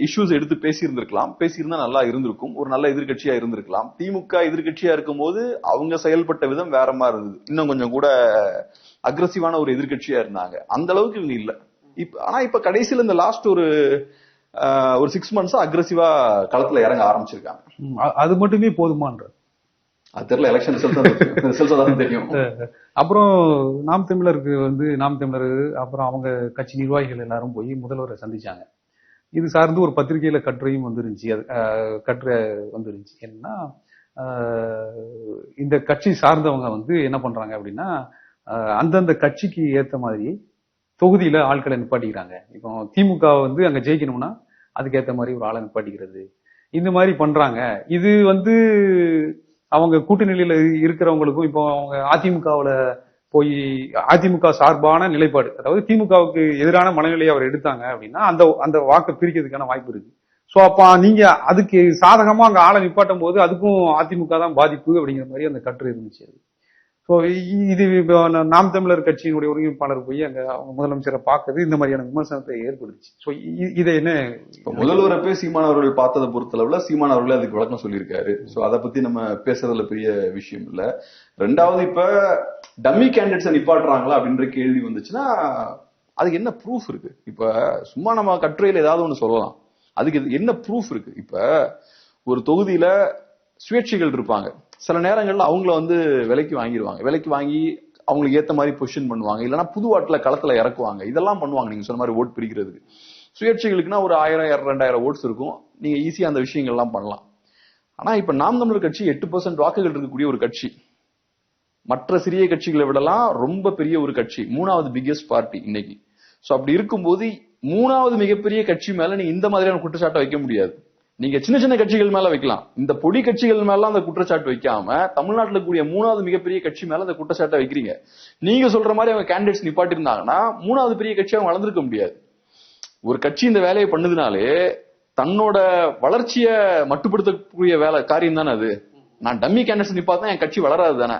S2: இஷ்யூஸ் எடுத்து பேசியிருந்திருக்கலாம். பேசியிருந்தா நல்லா இருந்திருக்கும். ஒரு நல்ல எதிர்கட்சியா இருந்திருக்கலாம். திமுக எதிர்க்கட்சியா இருக்கும்போது அவங்க செயல்பட்ட விதம் வேற மாதிரி இருந்தது. இன்னும் கொஞ்சம் கூட அக்ரஸிவான ஒரு எதிர்கட்சியா இருந்தாங்க. அந்த அளவுக்கு இவங்க இல்ல. இப்ப ஆனா இப்ப கடைசியில இந்த லாஸ்ட் ஒரு ஒரு சிக்ஸ் மந்த்ஸா அக்ரஸிவா களத்துல இறங்க ஆரம்பிச்சிருக்காங்க.
S1: அது மட்டுமே போதுமான்றது
S2: அது தெரியல எலெக்ஷன் ரிசல்ட் தான் தெரியும். [laughs]
S1: அப்புறம் நாம் தமிழருக்கு வந்து நாம் தமிழர் அப்புறம் அவங்க கட்சி நிர்வாகிகள் எல்லாரும் போய் முதல்வரை சந்திச்சாங்க. இது சார்ந்து ஒரு பத்திரிகையில கட்டுரையும் வந்துருந்துச்சு. அது கட்டுரை வந்துருந்துச்சு. என்னன்னா இந்த கட்சி சார்ந்தவங்க வந்து என்ன பண்றாங்க அப்படின்னா அந்தந்த கட்சிக்கு ஏற்ற மாதிரி தொகுதியில ஆட்களை நிப்பாட்டிக்கிறாங்க. இப்போ திமுக வந்து அங்க ஜெயிக்கணும்னா அதுக்கேற்ற மாதிரி ஒரு ஆளை நிப்பாட்டிக்கிறது. இந்த மாதிரி பண்றாங்க. இது வந்து அவங்க கூட்டணியில இருக்கிறவங்களுக்கும் இப்போ அவங்க அதிமுகவுல போய் அதிமுக சார்பான நிலைப்பாடு அதாவது திமுகவுக்கு எதிரான மனநிலையை அவர் எடுத்தாங்க அப்படின்னா அந்த அந்த வாக்கை பிரிக்கிறதுக்கான வாய்ப்பு இருக்கு. சோ அப்போ நீங்க அதுக்கு சாதகமா அங்க ஆளை நிப்பாட்டும் போது அதுக்கும் அதிமுக தான் பாதிப்பு அப்படிங்கிற மாதிரி அந்த கட்டுரை இருந்துச்சு அது. ஸோ இது இப்போ நாம் தமிழர் கட்சியினுடைய ஒருங்கிணைப்பாளர் போய் அங்கே அவங்க முதலமைச்சரை பார்க்கறது இந்த மாதிரியான விமர்சனத்தை ஏற்படுச்சு ஸோ இதை என்ன
S2: முதல்வரை போய் சீமான் அவர்கள் பார்த்ததை பொறுத்தளவில் சீமான் அவர்களே அதுக்கு விளக்கம் சொல்லியிருக்காரு. ஸோ அதை பத்தி நம்ம பேசுறதுல பெரிய விஷயம் இல்லை. ரெண்டாவது இப்ப டம்மி கேண்டிடேட்ஸை நிப்பாட்டுறாங்களா அப்படின்ற கேள்வி வந்துச்சுன்னா அதுக்கு என்ன ப்ரூஃப் இருக்கு? இப்ப சும்மா நம்ம கட்டுரையில் ஏதாவது ஒன்று சொல்லலாம். அதுக்கு என்ன ப்ரூஃப் இருக்கு? இப்ப ஒரு தொகுதியில சுயேட்சைகள் இருப்பாங்க. சில நேரங்கள்ல அவங்கள வந்து விலைக்கு வாங்கிடுவாங்க விலைக்கு வாங்கி அவங்களுக்கு ஏத்த மாதிரி பொசிஷன் பண்ணுவாங்க. இல்லைன்னா புது வாட்டில் களத்துல இறக்குவாங்க. இதெல்லாம் பண்ணுவாங்க. நீங்க சொன்ன மாதிரி ஓட் பிரிக்கிறதுக்கு. சுயேட்சைகளுக்குன்னா ஒரு ஆயிரம் இர- ரெண்டாயிரம் ஓட்ஸ் இருக்கும். நீங்க ஈஸியா அந்த விஷயங்கள்லாம் பண்ணலாம். ஆனா இப்ப நாம் தமிழர் கட்சி எட்டு பர்சன்ட் வாக்குகள் இருக்கக்கூடிய ஒரு கட்சி. மற்ற சிறிய கட்சிகளை விடலாம் ரொம்ப பெரிய ஒரு கட்சி. மூணாவது பிக்கெஸ்ட் பார்ட்டி இன்னைக்கு. ஸோ அப்படி இருக்கும்போது மூணாவது மிகப்பெரிய கட்சி மேல நீங்க இந்த மாதிரியான குற்றச்சாட்டை வைக்க முடியாது. நீங்க சின்ன சின்ன கட்சிகள் மேல வைக்கலாம். இந்த பொடி கட்சிகள் மேல அந்த குற்றச்சாட்டு வைக்காம தமிழ்நாட்டில் கூடிய மூணாவது மிகப்பெரிய கட்சி மேல அந்த குற்றச்சாட்டை வைக்கிறீங்க. நீங்க சொல்ற மாதிரி அவங்க கேண்டிடேட்ஸ் நிப்பாட்டிருந்தாங்கன்னா மூணாவது பெரிய கட்சி அவங்க வளர்ந்துருக்க முடியாது. ஒரு கட்சி இந்த வேலையை பண்ணுதுனாலே தன்னோட வளர்ச்சியை மட்டுப்படுத்தக்கூடிய வேலை காரியம் தானே அது. நான் டம்மி கேண்டிடேட்ஸ் நிப்பாத்தான் என் கட்சி வளராது தானே.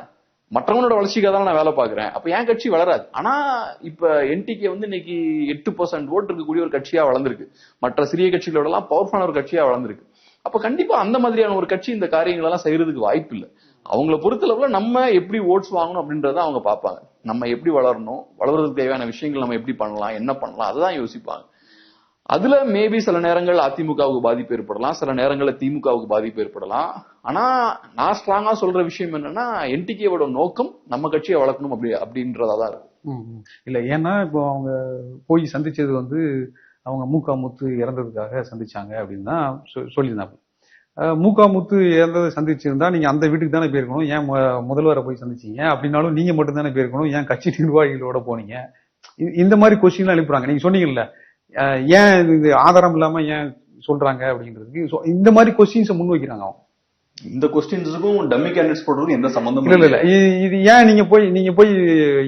S2: மற்றவனோட வளர்ச்சிக்காக தான் நான் வேலை பார்க்குறேன். அப்போ என் கட்சி வளராது. ஆனால் இப்போ என்டிகே வந்து இன்னைக்கு எட்டு பர்சன்ட் ஓட்டு இருக்கக்கூடிய ஒரு கட்சியாக வளர்ந்துருக்கு. மற்ற சிறிய கட்சிகளோடலாம் பவர்ஃபுல்லான ஒரு கட்சியாக வளர்ந்துருக்கு. அப்போ கண்டிப்பாக அந்த மாதிரியான ஒரு கட்சி இந்த காரியங்களெல்லாம் செய்கிறதுக்கு செய்யறதுக்கு வாய்ப்பு இல்லை. அவங்கள பொறுத்தளவுல நம்ம எப்படி ஓட்ஸ் வாங்கணும் அப்படின்றத அவங்க பார்ப்பாங்க. நம்ம எப்படி வளரணும் வளர்றதுக்கு தேவையான விஷயங்கள் நம்ம எப்படி பண்ணலாம் என்ன பண்ணலாம் அதுதான் யோசிப்பாங்க. அதுல மேபி சில நேரங்கள் அதிமுகவுக்கு பாதிப்பு ஏற்படலாம் சில நேரங்களில் திமுகவுக்கு பாதிப்பு ஏற்படலாம். ஆனா நான் ஸ்ட்ராங்கா சொல்ற விஷயம் என்னன்னா என்டிகேவோட நோக்கம் நம்ம கட்சியை வளர்க்கணும் அப்படி அப்படின்றதா தான் இருக்கு.
S1: இல்ல ஏன்னா இப்போ அவங்க போய் சந்திச்சது வந்து அவங்க மூக்கா முத்து இறந்ததுக்காக சந்திச்சாங்க அப்படின்னு தான் சொ- சொல்லியிருந்தாங்க அஹ், மூக்கா முத்து இறந்ததை சந்திச்சிருந்தா நீங்க அந்த வீட்டுக்கு தானே போயிருக்கணும் ஏன் முதல்வரை போய் சந்திச்சீங்க? அப்படின்னாலும் நீங்க மட்டும் தானே போயிருக்கணும் ஏன் கட்சி நிர்வாகிகளோட போனீங்க? இந்த மாதிரி கொஸ்டின்லாம் எழுப்புறாங்க. நீங்க சொன்னீங்கல்ல ஏன் இது ஆதாரம் இல்லாம ஏன் சொல்றாங்க அப்படின்றதுக்கு? So, இந்த மாதிரி கொஸ்டின்ஸை முன் வைக்கிறாங்க அவங்க.
S2: இந்த கொஸ்டின்ஸுக்கும் டம்மி கேண்டிடேட்ஸ் போடுறதுக்கும் எந்த சம்பந்தமும்
S1: இல்ல இல்ல இது- ஏன் நீங்க போய் நீங்க போய்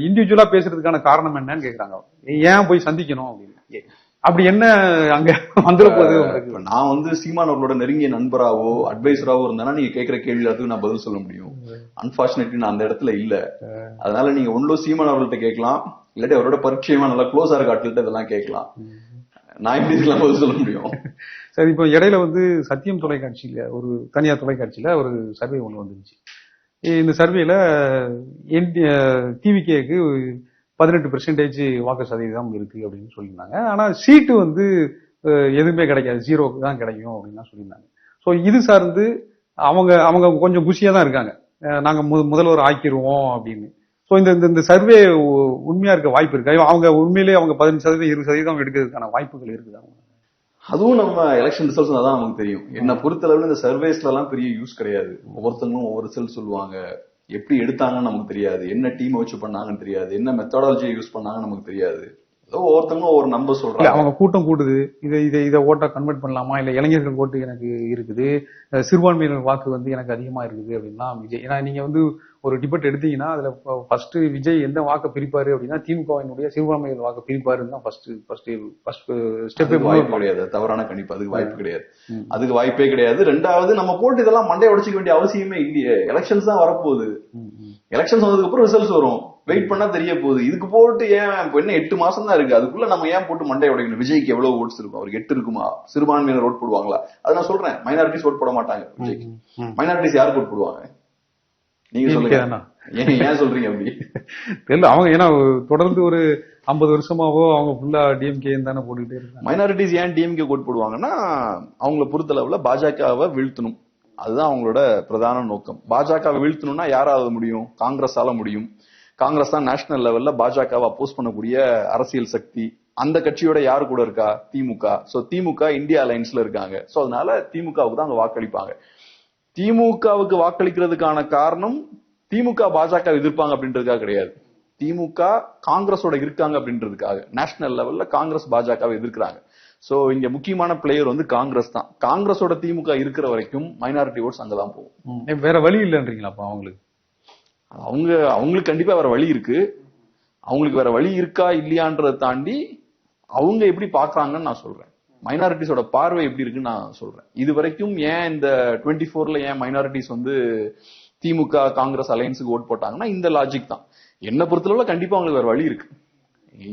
S1: இண்டிவிஜுவலா பேசுறதுக்கான காரணம் என்னன்னு கேக்குறாங்க ஏன் போய் சந்திக்கணும் அப்படின்னு. அப்படி என்ன அங்க வந்துட போகுது
S2: நான் வந்து சீமான் அவர்களோட நெருங்கிய நண்பராவோ அட்வைசராவோ இருந்தானா நீங்க கேட்கிற கேள்வி எல்லாத்துக்கும் நான் பதில் சொல்ல முடியும். அன்பார்ச்சுனேட்லி நான் அந்த இடத்துல இல்ல. அதனால நீங்க ஒன்றும் சீமான் அவர்கள்ட்ட கேட்கலாம். இல்லாட்டி அவரோட பரிச்சயமா நல்லா க்ளோஸா இருக்க ஆட்கள்கிட்ட இதெல்லாம் கேட்கலாம். நான் எப்படி இதுக்கெல்லாம் பதில் சொல்ல முடியும். [laughs]
S1: சரி இப்போ இடையில வந்து சத்தியம் தொலைக்காட்சியில ஒரு தனியார் தொலைக்காட்சியில ஒரு சர்வே ஒன்று வந்துருச்சு. இந்த சர்வேல டிவிகேக்கு பதினெட்டு பெர்சன்டேஜ் வாக்கு சதவீதம் இருக்கு அப்படின்னு சொல்லியிருந்தாங்க. ஆனா சீட்டு வந்து எதுவுமே கிடைக்காது. ஜீரோக்கு தான் கிடைக்கும் அப்படின்னு சொல்லியிருந்தாங்க. ஸோ இது சார்ந்து அவங்க அவங்க கொஞ்சம் குஷியாக தான் இருக்காங்க. நாங்கள் மு- முதல்வர் ஆக்கிடுவோம் அப்படின்னு. ஸோ இந்த இந்த- இந்த சர்வே உண்மையா இருக்க வாய்ப்பு இருக்கு? அவங்க உண்மையிலேயே அவங்க பதினஞ்சு சதவீதம் இருபது சதவீதம் எடுக்கிறதுக்கான வாய்ப்புகள் இருக்குது அவங்க
S2: அதுவும் நம்ம எலெக்ஷன் ரிசல்ட்ஸ் தான் நமக்கு தெரியும். என்னை பொறுத்தளவுல இந்த சர்வேஸ்ல எல்லாம் பெரிய யூஸ் கிடையாது. ஒவ்வொருத்தங்களும் ஒவ்வொரு ரிசல்ட் சொல்லுவாங்க. எப்படி எடுத்தாங்கன்னு நமக்கு தெரியாது. என்ன டீமை வச்சு பண்ணாங்கன்னு தெரியாது. என்ன மெத்தடாலஜியை யூஸ் பண்ணாங்கன்னு நமக்கு தெரியாது. ஏதோ ஒவ்வொருத்தங்களும் ஒவ்வொரு நம்பர் சொல்றாங்க.
S1: அவங்க கூட்டம் கூடுது. இதை இதை இதை ஓட்டா கன்வெர்ட் பண்ணலாமா? இல்ல இளைஞர்கள் ஓட்டு எனக்கு இருக்குது. சிறுபான்மையினர் வாக்கு வந்து எனக்கு அதிகமா இருக்குது அப்படின்னா விஜய். ஏன்னா நீங்க வந்து ஒரு டிபேட் எடுத்தீங்கன்னா அதுல ஃபர்ஸ்ட் விஜய் எந்த வாக்கை பிரிப்பாரு அப்படின்னா திமுகவினுடைய சிறுபான்மையினர் வாக்கு பிரிப்பாருன்னு தான் ஃபர்ஸ்ட் ஃபர்ஸ்ட் ஃபர்ஸ்ட்
S2: வாய்ப்பு கிடையாது. தவறான கணிப்பு. அதுக்கு வாய்ப்பு கிடையாது. அதுக்கு வாய்ப்பே கிடையாது. ரெண்டாவது நம்ம போட்டு இதெல்லாம் மண்டையை உடைச்சிக்க வேண்டிய அவசியமே இல்லையே. எலெக்ஷன்ஸ் தான் வரப்போகுது. எலெக்ஷன்ஸ் வந்ததுக்கு அப்புறம் ரிசல்ட்ஸ் வரும். வெயிட் பண்ணா தெரிய போகுது. இதுக்கு போட்டு ஏன் இப்ப என்ன எட்டு மாசம் தான் இருக்கு. அதுக்குள்ள நம்ம ஏன் போட்டு மண்டையை உடைக்கணும்? விஜய்க்கு எவ்வளவு ஓட்ஸ் இருக்கும் அவருக்கு எட்டு இருக்குமா? சிறுபான்மையினர் ஓட் போடுவாங்களா? அது நான் சொல்றேன். மைனாரிட்டிஸ் ஓட் போட மாட்டாங்க விஜய்க்கு. மைனாரிட்டிஸ் யாருக்கு ஓட் போடுவாங்க? நீங்க சொல்லுங்க. ஏன் சொல்றீங்க அப்படி?
S1: தெரியல அவங்க ஏன்னா தொடர்ந்து ஒரு ஐம்பது வருஷமாவோ அவங்க ஃபுல்லா டிஎம்கே தானே போட்டுக்கிட்டே இருக்காங்க.
S2: மைனாரிட்டிஸ் ஏன் டிஎம்கே ஓட் போடுவாங்கன்னா அவங்கள பொறுத்தளவுல பாஜகவை வீழ்த்தணும். அதுதான் அவங்களோட பிரதான நோக்கம். பாஜகவை வீழ்த்தணும்னா யாரால முடியும்? காங்கிரஸால முடியும். காங்கிரஸ் தான் நேஷனல் லெவல்ல பாஜகவை அப்போஸ் பண்ணக்கூடிய அரசியல் சக்தி. அந்த கட்சியோட யாரு கூட இருக்கா? திமுக. சோ திமுக இந்தியா அலைன்ஸ்ல இருக்காங்க. சோ அதனால திமுகவுக்கு தான் அவங்க வாக்களிப்பாங்க. திமுகவுக்கு வாக்களிக்கிறதுக்கான காரணம் திமுக பாஜக எதிர்ப்பாங்க அப்படின்றதுக்காக கிடையாது. திமுக காங்கிரஸோட இருக்காங்க அப்படின்றதுக்காக. நேஷனல் லெவல்ல காங்கிரஸ் பாஜகவை எதிர்க்கிறாங்க. சோ இங்க முக்கியமான பிளேயர் வந்து காங்கிரஸ் தான். காங்கிரஸோட திமுக இருக்கிற வரைக்கும் மைனாரிட்டி ஓட்ஸ் அங்கதான் போகும்.
S1: வேற வழி இல்லைன்றீங்களாப்பா அவங்களுக்கு?
S2: அவங்க அவங்களுக்கு கண்டிப்பா வேற வழி இருக்கு. அவங்களுக்கு வேற வழி இருக்கா இல்லையான்றதை தாண்டி அவங்க எப்படி பாக்குறாங்கன்னு நான் சொல்றேன். மைனாரிட்டிஸோட பார்வை எப்படி இருக்குன்னு நான் சொல்றேன். இது வரைக்கும் ஏன் இந்த டுவெண்ட்டி ஃபோர்ல ஏன் மைனாரிட்டிஸ் வந்து திமுக காங்கிரஸ் அலையன்ஸுக்கு ஓட் போட்டாங்கன்னா இந்த லாஜிக் தான். என்ன பொறுத்தளவுல கண்டிப்பா அவங்களுக்கு வேற வழி இருக்கு.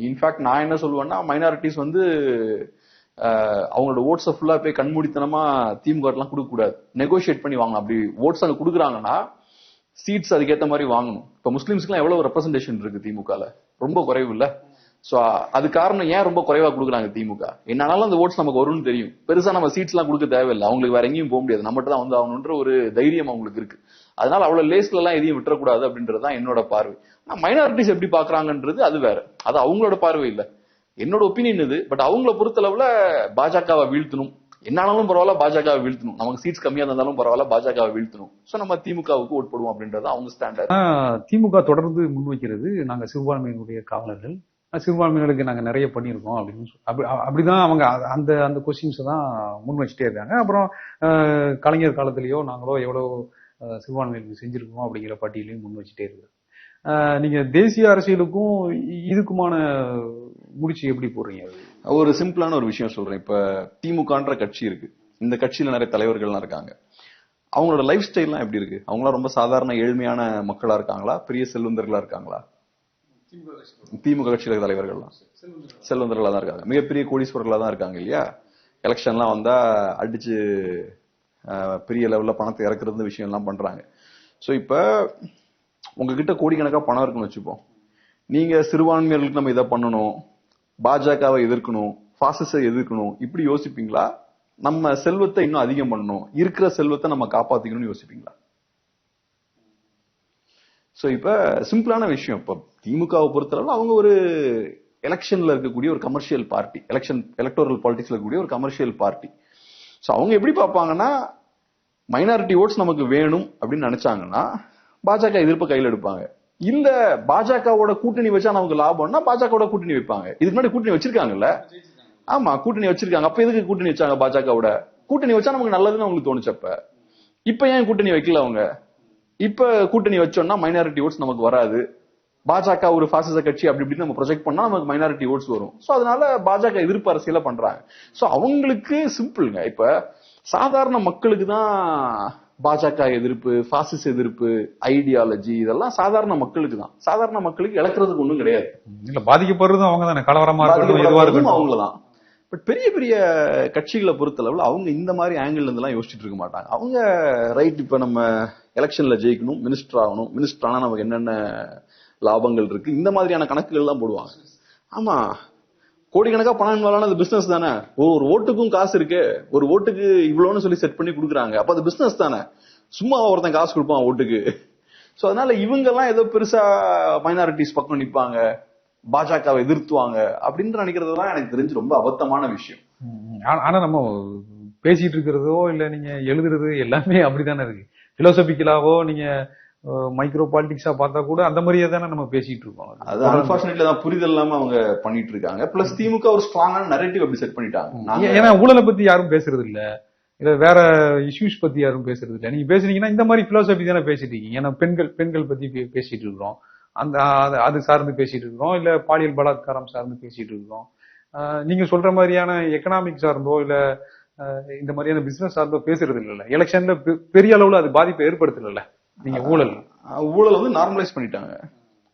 S2: இன்ஃபேக்ட் நான் என்ன சொல்லுவேன்னா மைனாரிட்டிஸ் வந்து அவங்களோட ஓட்ஸை ஃபுல்லா போய் கண்மூடித்தனமா திமுக எல்லாம் கொடுக்க கூடாது நெகோஷியேட் பண்ணி வாங்க அப்படி ஓட்ஸ் அங்க கொடுக்குறாங்கன்னா சீட்ஸ் அதுக்கேற்ற மாதிரி வாங்கணும். இப்போ முஸ்லீம்ஸ்க்குலாம் எவ்வளவு ரெப்ரசன்டேஷன் இருக்கு திமுகல? ரொம்ப குறைவு இல்ல ஸோ அது காரணம் ஏன் ரொம்ப குறைவா கொடுக்குறாங்க திமுக? என்னாலும் அந்த ஓட்ஸ் நமக்கு வரும்னு தெரியும். பெருசா நம்ம சீட்ஸ்லாம் கொடுக்க தேவையில்லை. அவங்களுக்கு வேற எங்கேயும் போக முடியாது. நம்மகிட்ட தான் வந்து ஆகணுன்ற ஒரு தைரியம் அவங்களுக்கு இருக்கு. அதனால அவ்வளவு லேஸ்ல எல்லாம் எதையும் விட்டுறக்கூடாது அப்படின்றது தான் என்னோட பார்வை. ஆனா மைனாரிட்டிஸ் எப்படி பாக்குறாங்கன்றது அது வேற. அது அவங்களோட பார்வை இல்லை. என்னோட ஒப்பீனியன் இது. பட் அவங்கள பொறுத்தளவுல பாஜகவை வீழ்த்தணும். என்னாலும் பரவாயில்ல பாஜகவை வீழ்த்தணும். நமக்கு சீட்ஸ் கம்மியா இருந்தாலும் பரவாயில்ல பாஜகவை வீழ்த்தணும். சோ நம்ம திமுகவுக்கு ஓட் போடுவோம் அப்படின்றது அவங்க ஸ்டாண்டர்ட்
S1: திமுக தொடர்ந்து முன்வைக்கிறது நாங்க சிறுபான்மையினுடைய காவலர்கள். சிறுபான்மையினருக்கு நாங்க நிறைய பண்ணியிருக்கோம் அப்படின்னு சொல்லி- அப்படி அப்படிதான் அவங்க அந்த அந்த கொஸ்டின்ஸ் தான் முன் வச்சுட்டே இருக்காங்க. அப்புறம் கலைஞர் காலத்திலேயோ நாங்களோ எவ்வளோ சிறுபான்மையினருக்கு செஞ்சிருக்கோம் அப்படிங்கிற பட்டியலையும் முன் வச்சுட்டே இருக்கு நீங்கள் நீங்க தேசிய அரசியலுக்கும் இதுக்குமான முடிச்சு எப்படி போடுறீங்க? அது?
S2: ஒரு சிம்பிளான ஒரு விஷயம் சொல்றேன். இப்ப திமுகன்ற கட்சி இருக்கு. இந்த கட்சியில நிறைய தலைவர்கள்லாம் இருக்காங்க. அவங்களோட லைஃப் ஸ்டைல்லாம் எப்படி இருக்கு? அவங்களாம் ரொம்ப சாதாரண ஏழ்மையான மக்களா இருக்காங்களா? பெரிய செல்வந்தர்களா இருக்காங்களா? திமுக கட்சியில தலைவர்கள்லாம். செல்வந்தர்களா தான் இருக்காங்க. மிகப்பெரிய கோடீஸ்வரர்களா தான் இருக்காங்க இல்லையா? எலெக்ஷன்லாம் வந்தா அடிச்சு பெரிய லெவல்ல பணத்தை இறக்குறது விஷயம் எல்லாம் பண்றாங்க. ஸோ இப்ப உங்ககிட்ட கோடிக்கணக்காக பணம் இருக்குன்னு வச்சுப்போம். நீங்க சிறுபான்மையர்களுக்கு நம்ம இதை பண்ணணும். பாஜகவை எதிர்க்கணும் பாசிச எதிர்க்கணும் இப்படி யோசிப்பீங்களா? நம்ம செல்வத்தை இன்னும் அதிகம் பண்ணணும் இருக்கிற செல்வத்தை நம்ம காப்பாத்திக்கணும்னு யோசிப்பீங்களா? ஸோ இப்ப சிம்பிளான விஷயம். இப்ப திமுகவை பொறுத்தளவு அவங்க ஒரு எலெக்ஷன்ல இருக்கக்கூடிய ஒரு கமர்ஷியல் பார்ட்டி எலெக்ஷன் எலக்டோரல் பாலிடிக்ஸ்ல இருக்கக்கூடிய ஒரு கமர்ஷியல் பார்ட்டி ஸோ அவங்க எப்படி பார்ப்பாங்கன்னா மைனாரிட்டி ஓட்ஸ் நமக்கு வேணும் அப்படின்னு நினைச்சாங்கன்னா பாஜக எதிர்ப்பு கையில் எடுப்பாங்க. இல்ல பாஜகவோட கூட்டணி வச்சா நமக்கு லாபம்னா பாஜகவோட கூட்டணி வைப்பாங்க. இதுக்கு முன்னாடி கூட்டணி வச்சிருக்காங்கல்ல? ஆமா கூட்டணி வச்சிருக்காங்க. அப்ப எதுக்கு கூட்டணி வச்சாங்க பாஜகவோட? கூட்டணி வச்சா நமக்கு நல்லதுன்னு அவங்களுக்கு தோணுச்சப்ப இப்ப ஏன் கூட்டணி வைக்கல அவங்க? இப்ப கூட்டணி வச்சோம்னா மைனாரிட்டி ஓட்ஸ் நமக்கு வராது. பாஜக ஒரு பாசிச கட்சி அப்படி இப்படி நம்ம ப்ரொஜெக்ட் பண்ணா நமக்கு மைனாரிட்டி ஓட்ஸ் வரும். சோ அதனால பாஜக எதிர்ப்பு அரசியல பண்றாங்க. சோ அவங்களுக்கு சிம்பிள்ங்க இப்ப சாதாரண மக்களுக்கு தான் பாஜக எதிர்ப்பு பாசிச எதிர்ப்பு ஐடியாலஜி இதெல்லாம் சாதாரண மக்களுக்கு தான். சாதாரண மக்களுக்கு இழக்கிறதுக்கு ஒண்ணும் கிடையாது.
S1: இல்ல பாதிக்கப்படுறதும் அவங்க தானே கலவரமா இருக்கட்டும்.
S2: அவங்களதான் பட் பெரிய பெரிய கட்சிகளை பொறுத்தளவுல அவங்க இந்த மாதிரி ஆங்கிள் இருந்து எல்லாம் யோசிச்சுட்டு இருக்க மாட்டாங்க. அவங்க ரைட் இப்ப நம்ம எலெக்ஷன்ல ஜெயிக்கணும் மினிஸ்டர் ஆகணும் மினிஸ்டர் ஆனா நமக்கு என்னென்ன லாபங்கள் இருக்கு இந்த மாதிரியான கணக்குகள் தான் போடுவாங்க. ஆமா கோடிக்கணக்காக பணம் இன்வால்வ் அது பிசினஸ் தானே? ஒரு ஓட்டுக்கும் காசு இருக்கு. ஒரு ஓட்டுக்கு இவ்வளோன்னு சொல்லி செட் பண்ணி கொடுக்குறாங்க. அப்ப அது பிசினஸ் தானே? சும்மா ஒருத்தன் காசு கொடுப்பான் ஓட்டுக்கு. ஸோ அதனால இவங்க எல்லாம் ஏதோ பெருசா மைனாரிட்டிஸ் பக்கம் நிற்பாங்க பாஜகவை எதிர்த்துவாங்க அப்படின்னு நினைக்கிறதுலாம் எனக்கு தெரிஞ்சு ரொம்ப அபத்தமான விஷயம்.
S1: ஆனா- ஆனா நம்ம பேசிட்டு இருக்கிறதோ இல்ல நீங்க எழுதுறது எல்லாமே அப்படித்தானே இருக்கு. பிலோசபிக்கலாவோ நீங்க மைக்ரோ பாலிடிக்ஸா பார்த்தா கூட அந்த மாதிரியே தானே நம்ம பேசிட்டு இருக்கோம்.
S2: அது அன்பார்ச்சுனேட்லி தான் புரிதல் இல்லாம அவங்க பண்ணிட்டு இருக்காங்க. பிளஸ் திமுக ஒரு ஸ்ட்ராங்கான நரேட்டிவ் அப்படி செட் பண்ணிட்டாங்க.
S1: ஏன்னா ஊழலை பத்தி யாரும் பேசுறது இல்ல. இல்ல வேற இஷ்யூஸ் பத்தி யாரும் பேசுறது இல்ல. நீங்க பேசுனீங்கன்னா இந்த மாதிரி பிலோசபி தானே பேசிட்டு இருக்கீங்க. ஏன்னா பெண்கள் பெண்கள் பத்தி பேசிட்டு இருக்கிறோம். அந்த அது- சார்ந்து பேசிட்டு இருக்கிறோம். இல்ல பாலியல் பலாத்காரம் சார்ந்து பேசிட்டு இருக்கிறோம். நீங்க சொல்ற மாதிரியான எக்கனாமிக் சார்ந்தோ இல்ல இந்த மாதிரியான பிசினஸ் சார்ந்தோ பேசுறது இல்ல எலெக்ஷன்ல பெரிய அளவுல அது பாதிப்பை ஏற்படுத்தல. நீங்க ஊழல்.
S2: ஊழல் வந்து நார்மலைஸ் பண்ணிட்டாங்க.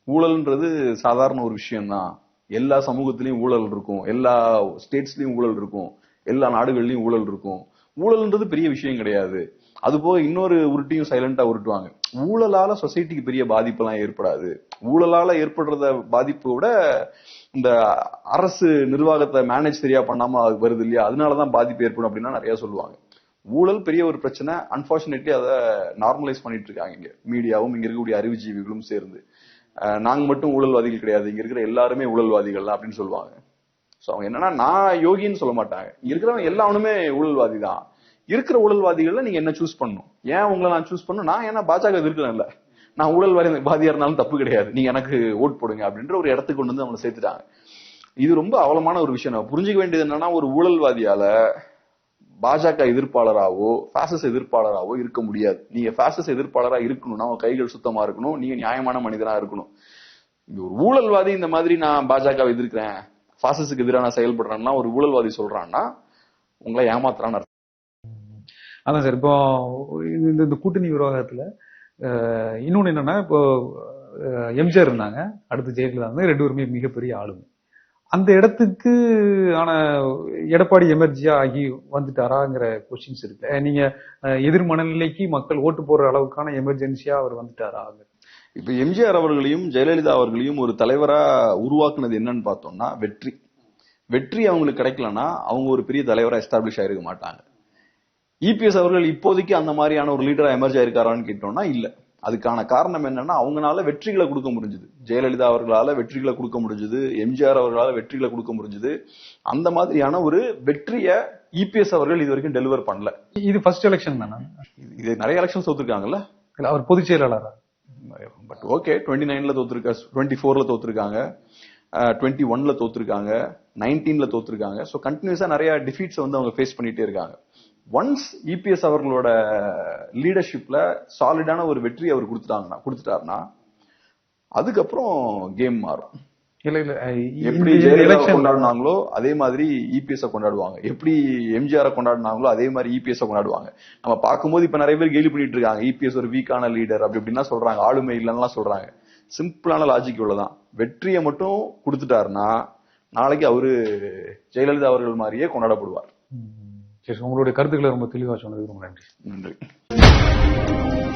S2: ஊழல்ன்றது சாதாரண ஒரு விஷயம் தான் எல்லா சமூகத்திலயும் ஊழல் இருக்கும். எல்லா ஸ்டேட்ஸ்லயும் ஊழல் இருக்கும். எல்லா நாடுகள்லயும் ஊழல் இருக்கும். ஊழல்ன்றது பெரிய விஷயம் கிடையாது. அது போக இன்னொரு உருட்டியும் சைலண்டா உருட்டுவாங்க. ஊழலால சொசைட்டிக்கு பெரிய பாதிப்பெல்லாம் ஏற்படாது. ஊழலால ஏற்படுறத பாதிப்பை விட இந்த அரசு நிர்வாகத்தை மேனேஜ் சரியா பண்ணாம அது வருது இல்லையா? அதனாலதான் பாதிப்பு ஏற்படும் அப்படின்னா நிறைய சொல்லுவாங்க. ஊழல் பெரிய ஒரு பிரச்சனை. அன்பார்ச்சுனேட்லி அதை நார்மலைஸ் பண்ணிட்டு இருக்காங்க இங்க. மீடியாவும் இங்க இருக்கக்கூடிய அறிவுஜீவிகளும் சேர்ந்து. நாங்க மட்டும் ஊழல்வாதிகள் கிடையாது. இங்க இருக்கிற எல்லாருமே ஊழல்வாதிகள் அப்படின்னு சொல்லுவாங்க. ஸோ அவங்க என்னன்னா நான் யோகின்னு சொல்ல மாட்டாங்க. இங்க இருக்கிறவங்க எல்லாருமே ஊழல்வாதி தான். இருக்கிற ஊழல்வாதிகள்ல நீங்க என்ன சூஸ் பண்ணணும்? ஏன் உங்களை நான் சூஸ் பண்ணணும்? நான் ஏன்னா பாஜக இருக்கிறேன்ல நான் ஊழல்வாதி எனக்கு பாதியா இருந்தாலும் தப்பு கிடையாது. நீங்க எனக்கு ஓட் போடுங்க அப்படின்ற ஒரு இடத்துக்கு கொண்டு வந்து அவங்களை சேர்த்துட்டாங்க. இது ரொம்ப அவலமான ஒரு விஷயம். நான் புரிஞ்சுக்க வேண்டியது என்னன்னா ஒரு ஊழல்வாதியால பாஜக எதிர்ப்பாளராவோ பாசிஸ் எதிர்ப்பாளராவோ இருக்க முடியாது. நீங்க பாசிஸ் எதிர்ப்பாளரா இருக்கணும்னா உங்க கைகள் சுத்தமா இருக்கணும் நீங்க நியாயமான மனிதனா இருக்கணும். இங்க ஒரு ஊழல்வாதி இந்த மாதிரி நான் பாஜக எதிர்க்கிறேன் பாசிஸுக்கு எதிராக நான் செயல்படுறேன்னா ஒரு ஊழல்வாதி சொல்றான்னா உங்களை ஏமாத்துறான்னு அர்த்தம்.
S1: அதான் சார் இப்போ இந்த- இந்த கூட்டணி விவகாரத்துல இன்னொன்னு என்னன்னா இப்போ எம்ஜிஆர் இருந்தாங்க அடுத்து ஜெயலலிதா இருந்தாங்க ரெண்டு பேருமே மிகப்பெரிய ஆளுமை அந்த இடத்துக்கு ஆன எடப்பாடி எமர்ஜியா ஆகி வந்துட்டாராங்கிற கொஸ்டின்ஸ் இருக்கு. நீங்க எதிர் மனநிலைக்கு மக்கள் ஓட்டு போடுற அளவுக்கான எமர்ஜென்சியா அவர் வந்துட்டாரா?
S2: இப்ப எம்ஜிஆர் அவர்களையும் ஜெயலலிதா அவர்களையும் ஒரு தலைவரா உருவாக்குனது என்னன்னு பார்த்தோம்னா வெற்றி. வெற்றி அவங்களுக்கு கிடைக்கலன்னா அவங்க ஒரு பெரிய தலைவரா எஸ்டாப்ளிஷ் ஆயிருக்க மாட்டாங்க. இபிஎஸ் அவர்கள் இப்போதைக்கு அந்த மாதிரியான ஒரு லீடரா எமர்ஜ் ஆயிருக்காரான்னு கேட்டோம்னா இல்லை. அதுக்கான காரணம் என்னன்னா அவங்களால வெற்றிகளை கொடுக்க முடிஞ்சது. ஜெயலலிதா அவர்களால வெற்றிகளை கொடுக்க முடிஞ்சது. எம்ஜிஆர் அவர்களால வெற்றிகளை கொடுக்க முடிஞ்சது. அந்த மாதிரியான ஒரு வெற்றியை இபிஎஸ் அவர்கள் இது வரைக்கும் டெலிவர் பண்ணல.
S1: இது ஃபர்ஸ்ட் எலெக்ஷன் தானே?
S2: இது- நிறைய எலெக்ஷன் தோத்துருக்காங்கல்ல?
S1: இல்ல அவர் பொதுச் செயலாளரா?
S2: பட் ஓகே டுவெண்ட்டி நைன்ல தோத்துருக்கா டுவெண்ட்டி ஃபோர்ல தோத்துருக்காங்க. டுவெண்ட்டி ஒன்ல தோத்துருக்காங்க. நைன்டீன்ல தோத்துருக்காங்க. ஸோ கண்டினியூஸா நிறைய டிஃபீட்ஸ் வந்து அவங்க ஃபேஸ் பண்ணிட்டே இருக்காங்க. ஒன்ஸ் இபிஎஸ் அவர்களோட லீடர்ஷிப்ல சாலிடான ஒரு வெற்றி அவர் கொடுத்துட்டாங்கன்னா கொடுத்துட்டாருன்னா அதுக்கப்புறம் கேம் மாறும்.
S1: இல்ல இல்ல
S2: எப்படி
S1: எலெக்ஷன்
S2: கொண்டாடினாங்களோ அதே மாதிரி இபிஎஸ் கொண்டாடுவாங்க. எப்படி எம்ஜிஆர் கொண்டாடினாங்களோ அதே மாதிரி இபிஎஸ் கொண்டாடுவாங்க. நம்ம பார்க்கும்போது இப்ப நிறைய பேர் கேலி பண்ணிட்டு இருக்காங்க. இபிஎஸ் ஒரு வீக்கான லீடர் அப்படி இப்படின்னா சொல்றாங்க. ஆளுமை இல்லைன்னா சொல்றாங்க. சிம்பிளான லாஜிக் உள்ளதான் வெற்றியை மட்டும் கொடுத்துட்டாருன்னா நாளைக்கு அவரு ஜெயலலிதா அவர்கள் மாதிரியே கொண்டாடப்படுவார்.
S1: சரி உங்களுடைய கருத்துக்களை ரொம்ப தெளிவா சொன்னதுக்கு ரொம்ப நன்றி.
S2: நன்றி.